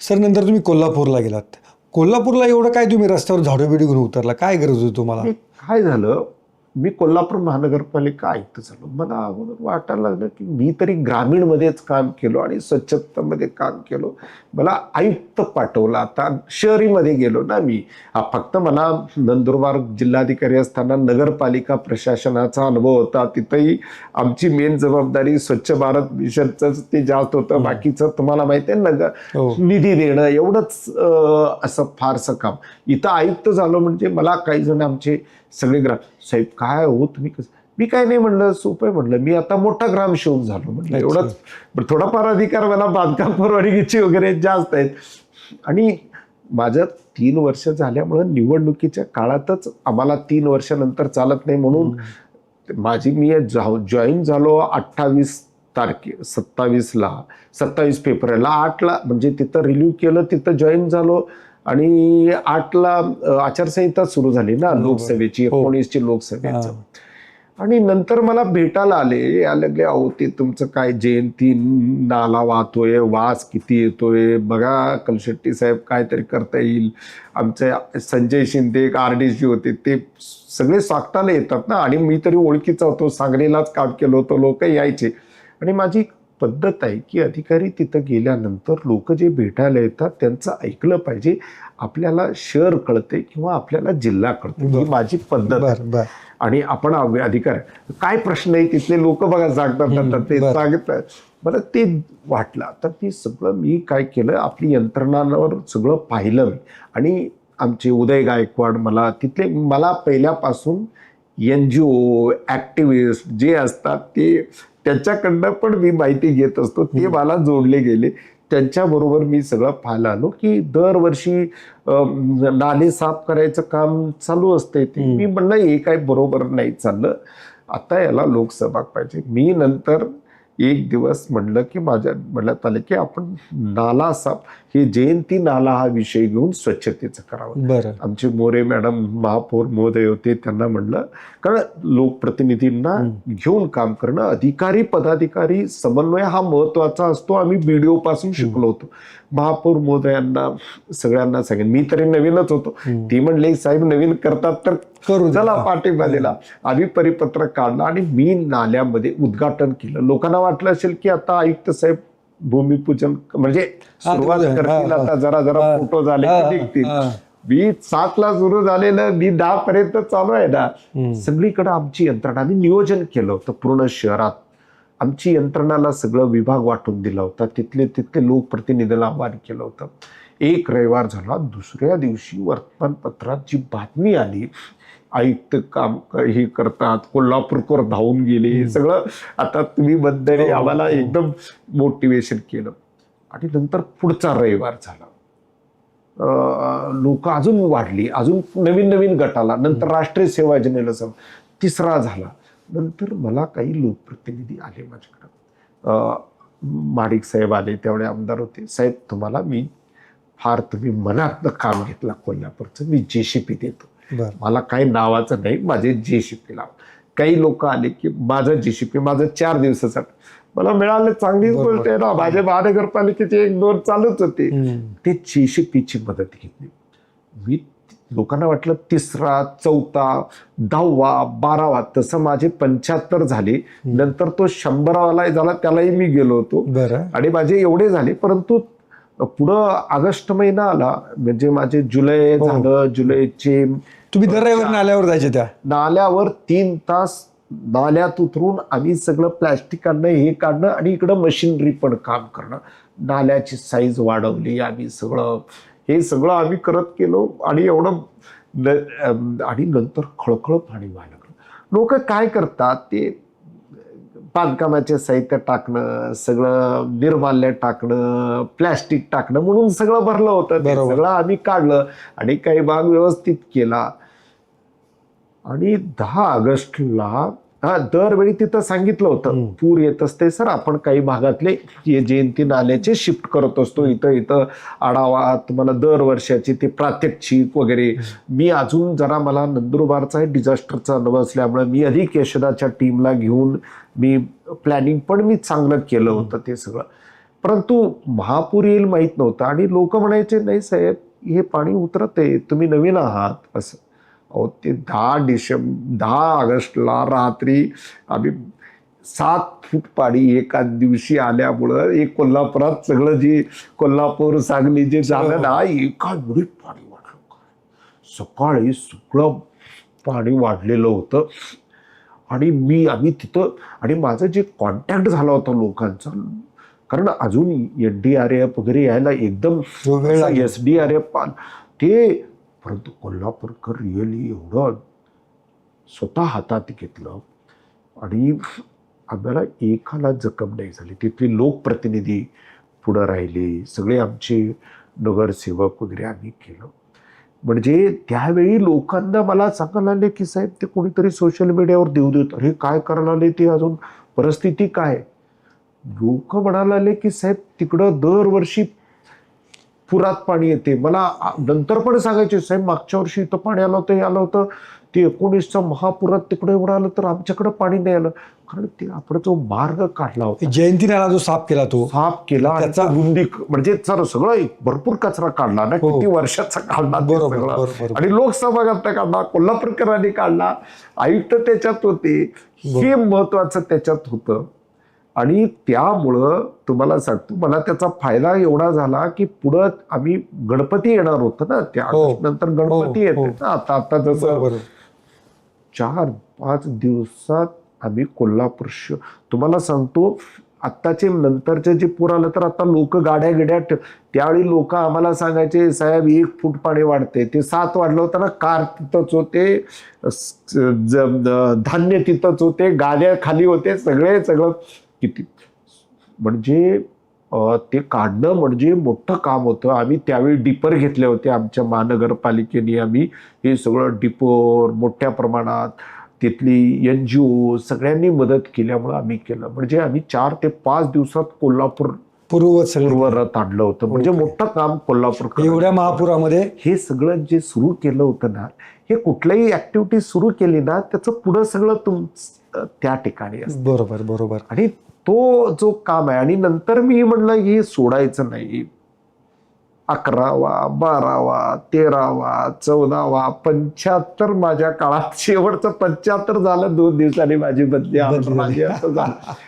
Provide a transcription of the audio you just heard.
Sir नंतर तुम्ही कोल्हापूरला गेलात. कोल्हापूरला एवढं काय तुम्ही रस्त्यावर झाडू बिडू घेऊन उतरला? काय गरज होती तुम्हाला? काय झालं? मी कोल्हापूर महानगरपालिका आयुक्त झालो. मला अगोदर वाटायला लागलं की मी तरी ग्रामीणमध्येच काम केलो आणि स्वच्छतेमध्ये काम केलो. मला आयुक्त पाठवलं. आता शहरीमध्ये गेलो ना मी. हा फक्त मला नंदुरबार जिल्हाधिकारी असताना नगरपालिका प्रशासनाचा अनुभव होता. तिथंही आमची मेन जबाबदारी स्वच्छ भारत मिशनच ते जास्त होतं. बाकीचं तुम्हाला माहिती आहे नगर हो. निधी देणं एवढंच असं फारसं काम. इथं आयुक्त झालो म्हणजे मला काही जण आमचे सगळे ग्राम साहेब काय हो तुम्ही कसं? मी काय नाही म्हणलं सोपं आहे म्हणलं. मी आता मोठा ग्रामसेवक झालो म्हणलं. अच्छा. एवढंच. थोडाफार अधिकार मला बांधकाम परवानगीचे वगैरे जास्त आहेत. आणि माझं तीन वर्ष झाल्यामुळं निवडणुकीच्या काळातच आम्हाला तीन वर्षानंतर चालत नाही म्हणून माझी मी जॉईन झालो अठ्ठावीस तारखे सत्तावीसला सत्तावीस फेब्रुवारीला आठला. म्हणजे तिथं रिलीव केलं तिथं जॉईन झालो. आणि आठला आचारसंहिता सुरू झाली ना. लोकसभेची हो. एकोणीसची लोकसभेचं. आणि नंतर मला भेटायला आले या लागले अहो ते तुमचं काय जयंती नाला वाहतोय वास किती येतोय बघा कलशेट्टी साहेब काहीतरी करता येईल आमचे संजय शिंदे एक आर डी सी होते ते सगळे स्वागताला येतात ना आणि मी तरी ओळखीचा होतो सांगलीलाच काम केलं होतं लोक यायचे आणि माझी पद्धत आहे की अधिकारी तिथं गेल्यानंतर लोक जे भेटायला येतात त्यांचं ऐकलं पाहिजे. आपल्याला शहर कळते किंवा आपल्याला जिल्हा कळते. ही. माझी पद्धत आहे. आणि आपण अधिकार काय प्रश्न आहे तिथले लोक बघा सांगतात ते बरं. सांगितलं मला ते वाटलं. तर ते सगळं मी काय केलं आपली यंत्रणांवर सगळं पाहिलं मी. आणि आमचे उदय गायकवाड मला तिथले मला पहिल्यापासून एन जी ओ ॲक्टिव्हिस्ट जे असतात ते त्यांच्याकडनं पण मी माहिती घेत असतो. ते मला जोडले गेले. त्यांच्याबरोबर मी सगळं पाहायला आलो की दरवर्षी नाले साफ करायचं काम चालू असते ते. मी म्हणलं हे काय बरोबर नाही चाललं. आता याला लोकसभा पाहिजे. मी नंतर एक दिवस म्हणलं की माझ्या म्हणण्यात आलं की आपण नाला साफ हे जयंती नाला हा विषय घेऊन स्वच्छतेचं करावं. बरं. आमचे मोरे मॅडम महापौर महोदय होते त्यांना म्हणलं कारण लोकप्रतिनिधींना. घेऊन काम करणं अधिकारी पदाधिकारी समन्वय हा महत्त्वाचा असतो. आम्ही बीडीओ पासून शिकलो होतो. महापौर महोदयांना सगळ्यांना सांगेन मी तरी नवीनच होतो. ती म्हणले साहेब नवीन करतात तर करू. चला पाठिंबा दिला. आम्ही परिपत्रक काढलं आणि मी नाल्यामध्ये उद्घाटन केलं. लोकांना वाटलं असेल की आता आयुक्त साहेब भूमिपूजन म्हणजे सुरुवात करतील आता जरा जरा फोटो झाले निघतील. मी सातला सुरू झालेलं मी दहा पर्यंत चालू आहे ना. सगळीकडे आमची यंत्रणा आम्ही नियोजन केलं होतं पूर्ण शहरात. आमची यंत्रणाला सगळं विभाग वाटून दिला होता. तिथले तिथले लोकप्रतिनिधीला आव्हान केलं होतं. एक रविवार झाला दुसऱ्या दिवशी वर्तमानपत्रात जी बातमी आली आयुक्त काम हे करतात कोल्हापूरकर धावून गेले हे सगळं. आता तुम्ही बंदरे हो, आम्हाला हो. एकदम मोटिवेशन केलं. आणि नंतर पुढचा रविवार झाला. लोक अजून वाढली अजून नवीन नवीन गटाला नंतर राष्ट्रीय सेवा योजनेला सम तिसरा झाला. नंतर मला काही लोकप्रतिनिधी आले माझ्याकडं. माडिक साहेब आले तेवढे आमदार होते. साहेब तुम्हाला मी फार तुम्ही मनातनं काम घेतलं कोल्हापूरचं. मी जेसीपी देतो. मला काही नावाचं नाही माझे जेसीपी लाव काही लोक आले की माझं जेसीपी माझं चार दिवसाचं मला मिळालं चांगलीच. गोष्ट आहे ना. माझ्या महानगरपालिकेचे एक दोन चालूच होते. ते जेसीपीची मदत घेतली. मी लोकांना वाटलं तिसरा चौथा दहावा बारावा तसं माझे पंच्याहत्तर झाले. नंतर तो शंभरावाला झाला त्यालाही मी गेलो होतो. आणि माझे एवढे झाले परंतु पुढं ऑगस्ट महिना आला म्हणजे माझे जुलै हो. झालं जुलैचे तुम्ही दर रविवारी नाल्यावर जायचे त्या. नाल्यावर तीन तास नाल्यात उतरून आम्ही सगळं प्लॅस्टिक काढणं हे काढणं आणि इकडं मशिनरी पण काम करणं. नाल्याची साईज वाढवली आम्ही सगळं हे सगळं आम्ही करत गेलो आणि एवढं न- आणि नंतर खळखळ पाणी व्हायला लागलं. लोक काय करतात ते बांधकामाचे साहित्य टाकणं सगळं निर्माल्य टाकणं प्लॅस्टिक टाकणं म्हणून सगळं भरलं होतं ते. सगळं आम्ही काढलं आणि काही भाग व्यवस्थित केला आणि दहा ऑगस्टला हा दरवेळी तिथं सांगितलं होतं. पूर येत असते सर आपण काही भागातले जयंती नाल्याचे शिफ्ट करत असतो इथं इथं आढावा तुम्हाला दर वर्षाची ते प्रात्यक्षिक वगैरे. मी अजून जरा मला नंदुरबारचा डिझास्टरचा अनुभव असल्यामुळे मी अधिक यशदाच्या टीमला घेऊन मी प्लॅनिंग पण मी चांगलं केलं होतं ते सगळं. परंतु महापूर येईल माहीत नव्हतं आणि लोक म्हणायचे नाही साहेब हे पाणी उतरत आहे तुम्ही नवीन आहात असं. अहो ते दहा डिसेंबर दहा ऑगस्टला रात्री आम्ही सात फूट पाणी एका दिवशी आल्यामुळं एक कोल्हापुरात सगळं जे कोल्हापूर सांगली जे झालं ना एका वेळी पाणी वाढलं. सकाळी सगळं पाणी वाढलेलं होतं. आणि मी आम्ही तिथं आणि माझं जे कॉन्टॅक्ट झाला होता लोकांचा कारण अजून एन डी आर एफ वगैरे यायला एकदम. एस डी आर एफ ते परंतु कोल्हापूरकर रिअली एवढं स्वतः हातात घेतलं आणि आम्हाला एकाला जखम नाही झाली. तिथली लोकप्रतिनिधी पुढं राहिले सगळे आमचे नगरसेवक वगैरे आम्ही केलं. म्हणजे त्यावेळी लोकांना मला सांगायला लागले की साहेब ते कोणीतरी सोशल मीडियावर देऊ देत. अरे काय करायला आले ते अजून? परिस्थिती काय? लोक म्हणायला लागले की साहेब तिकडं दरवर्षी पुरात पाणी येते. मला नंतर पण सांगायचे साहेब मागच्या वर्षी इथं पाणी आलं होतं हे आलं होतं. ते एकोणीसच्या महापुरात तिकडे एवढं आलं तर आमच्याकडे पाणी नाही आलं. कारण ते आपण जो मार्ग काढला होता. जयंती नाला जो साफ केला तो. साफ केला त्याचा- रुंदी म्हणजे सर सगळं एक भरपूर कचरा काढला ना. हो. किती वर्षाचा काढला. आणि लोकसभागत काढला कोल्हापूरकरांनी काढला. आयुक्त त्याच्यात होते. हे महत्वाचं त्याच्यात होतं. आणि त्यामुळं तुम्हाला सांगतो मला त्याचा फायदा एवढा झाला की पुढं आम्ही गणपती येणार होतं ना त्या हो. नंतर गणपती हो, येते हो. ना आता आता जसं चार पाच दिवसात आम्ही कोल्हापूर श तुम्हाला सांगतो आत्ताचे नंतरचे जे पूर आलं तर आता लोक गाड्या गिड्या त्यावेळी लोक आम्हाला सांगायचे साहेब एक फूट पाणी वाढते ते सात वाढलं होतं ना कार तिथंच होते धान्य तिथंच होते गाड्या खाली होते सगळे सगळं किती? म्हणजे ते काढणं म्हणजे मोठं काम होतं. आम्ही त्यावेळी डिपर घेतले होते आमच्या महानगरपालिकेने. आम्ही हे सगळं डिपोर मोठ्या प्रमाणात तिथली एन जी ओ सगळ्यांनी मदत केल्यामुळं आम्ही केलं. म्हणजे आम्ही चार ते पाच दिवसात कोल्हापूर पूर्ववत सगळे. पूर्वरत आणलं होतं. म्हणजे. मोठं काम कोल्हापूर एवढ्या महापुरामध्ये? हे सगळं जे सुरू केलं होतं ना हे कुठल्याही ऍक्टिव्हिटी सुरू केली ना त्याचं पुढं सगळं तुम त्या ठिकाणी बरोबर बरोबर. आणि तो जो काम आहे आणि नंतर मी म्हणलं हे सोडायचं नाही. अकरावा बारावा तेरावा चौदावा पंच्याहत्तर माझ्या काळात शेवटचं पंच्याहत्तर झालं दोन दिवसांनी माझी बदली. बदली. माझी असं झालं.